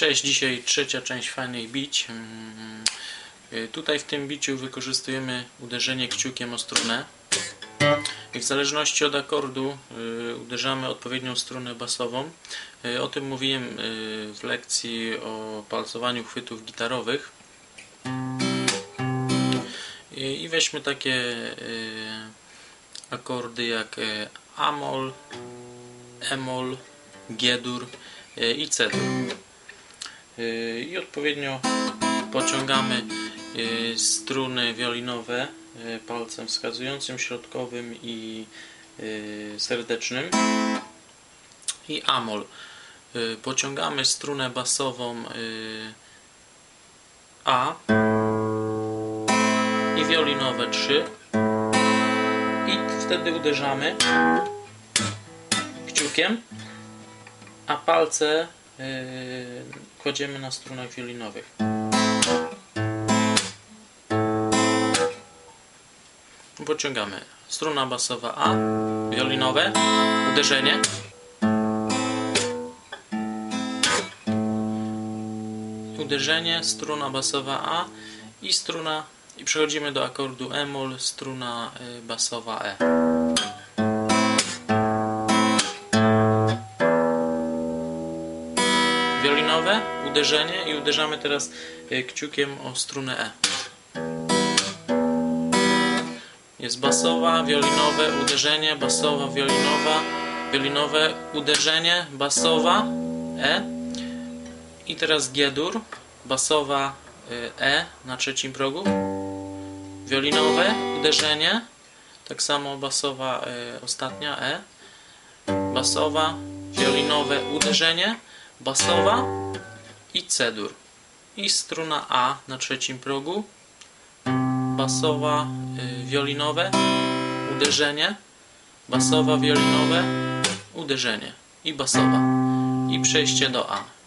Cześć, dzisiaj trzecia część fajnych bić. Mm, y, Tutaj w tym biciu wykorzystujemy uderzenie kciukiem o strunę. I w zależności od akordu y, uderzamy odpowiednią strunę basową. Y, O tym mówiłem w lekcji o palcowaniu chwytów gitarowych. I weźmy takie akordy jak Amol, Emol, G-dur i C-dur. Y, I odpowiednio pociągamy y, struny wiolinowe y, palcem wskazującym, środkowym i serdecznym. I Amol. Pociągamy strunę basową A i wiolinowe 3 i wtedy uderzamy kciukiem, a palce kładziemy na strunach wiolinowych. Pociągamy. Struna basowa A, wiolinowe, uderzenie. Uderzenie, struna basowa A i struna i przechodzimy do akordu E-moll, struna y, basowa E. uderzenie i uderzamy teraz y, kciukiem o strunę E. Jest basowa, wiolinowe, uderzenie, basowa, wiolinowa, wiolinowe, uderzenie, basowa, E. I teraz G-dur, basowa y, E na trzecim progu, wiolinowe, uderzenie, tak samo basowa y, ostatnia E, basowa, wiolinowe, uderzenie, basowa i C-dur. I struna A na trzecim progu, basowa, y, wiolinowe, uderzenie, basowa, wiolinowe, uderzenie i basowa. I przejście do A.